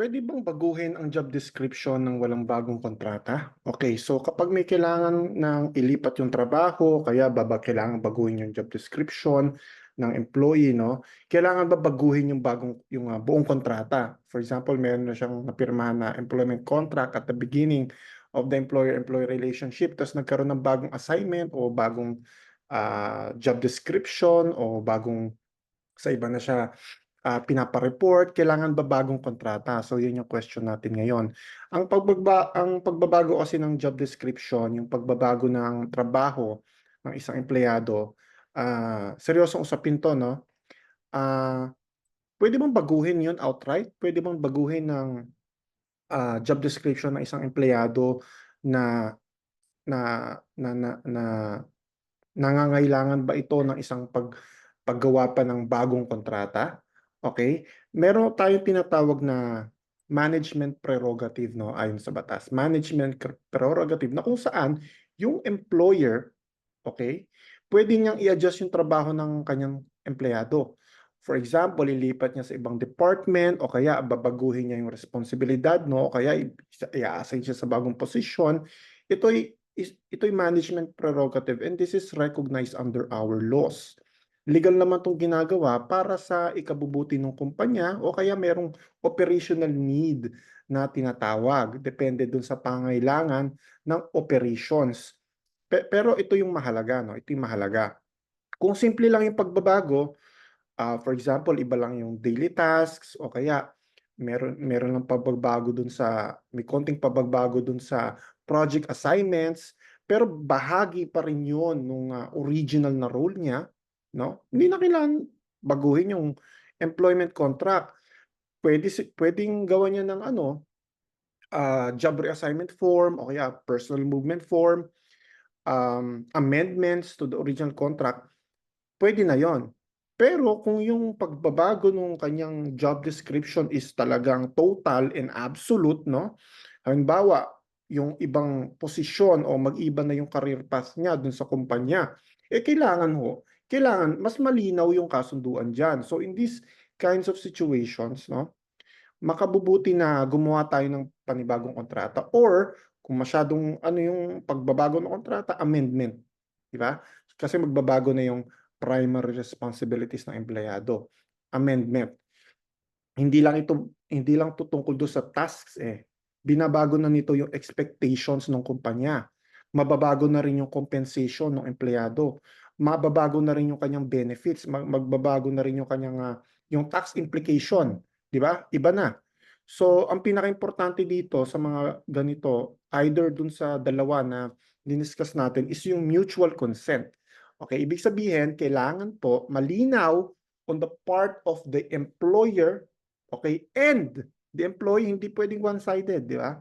Puwede bang baguhin ang job description ng walang bagong kontrata? Okey, so kapag may kailangan ng ilipat yung trabaho kaya ba ba kailangan baguhin yung job description ng employee 'no, kailangan ba baguhin yung bagong yung, ah, buong kontrata? For example, meron na siyang napirmahan na employment contract at the beginning of the employer-employee relationship ta's nagkaroon ng bagong assignment o bagong, ah, job description o bagong sa iba na siya ah, pinapa-report, kailangan ba bagong kontrata? So yun yung question natin ngayon. Ang pagbagba ang pagbabago kasi ng job description, yung pagbabago ng trabaho ng isang empleyado, ah, seryosong usapin 'to 'no. Ah, puwede bang baguhin yun outright? Puwede bang baguhin ng, ah, job description ng isang empleyado na na na na na nangangailangan ba ito ng isang pag paggawa pa ng bagong kontrata? Okey, meron tayong tinatawag na management prerogative 'no, ayon sa batas. Management prerogative na kung saan yung employer, okey, puwede niyang i-adjust yung trabaho ng kanyang empleyado. For example, lilipat niya sa ibang department o kaya babaguhin niya yung responsibilidad 'no, o kaya i i-a-assign siya sa bagong posisyon. Ito'y is ito'y management prerogative and this is recognized under our laws. Legal naman 'tong ginagawa para sa ikabubuti nung kumpanya o kaya merong operational need na tinatawag, depende dun sa pangangailangan ng operations. Pe pero ito yung mahalaga 'no, ito yung mahalaga. Kung simple lang yung pagbabago, ah, for example, iba lang yung daily tasks o kaya meron meron lang pagbabago dun sa may konting pagbabago dun sa project assignments, pero bahagi pa rin yun nung, ah, original na role niya 'no, hindi na kailangan baguhin yung employment contract. Puwede si puwedeng gawan niya ng ano, ah, job reassignment form o kaya personal movement form, um, amendments to the original contract, puwede na yun. Pero kung yung pagbabago nung kanyang job description is talagang total and absolute 'no, halimbawa yung ibang posisyon o mag-iba na yung career path niya dun sa kumpanya, eh, kailangan ho kailangan mas malinaw yung kasunduan diyan. So in these kinds of situations 'no, makabubuti na gumawa tayo ng panibagong kontrata or kung masyadong ano yung pagbabago ng kontrata, amendment, 'di ba? Kasi magbabago na yung primary responsibilities ng empleyado, amendment. Hindi lang ito hindi lang 'to dun sa tasks, eh, binabago na nito yung expectations nung kumpanya. Mababago na rin yung compensation nung empleyado, mababago na rin yung kanyang benefits, mag magbabago na rin yung kanyang, ah, yung tax implication, 'di ba? Iba na. So ang pinakaimportante dito sa mga ganito, either dun sa dalawa na diniscuss natin is yung mutual consent. Okey, ibig sabihin kailangan po malinaw on the part of the employer, okey, and the employee, hindi puwedeng one-sided, 'di ba?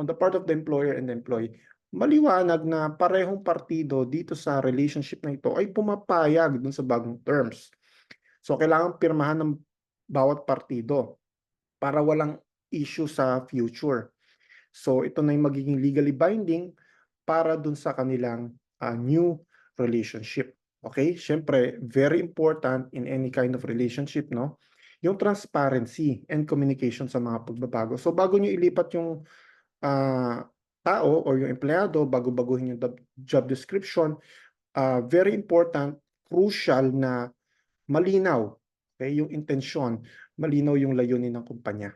On the part of the employer and the employee, maliwanag na parehong partido dito sa relationship na ito ay pumapayag dun sa bagong terms. So kailangang pirmahan ng bawat partido para walang issue sa future. So ito na yung magiging legally binding para dun sa kanilang, ah, new relationship, okey? Siyempre very important in any kind of relationship 'no, yung transparency and communication sa mga pagbabago. So bago niyo ilipat yung, ah, tao or yung empleyado, bago baguhin yung job description, ah, very important, crucial na malinaw, okey, yung intensyon, malinaw yung layunin ng kumpanya.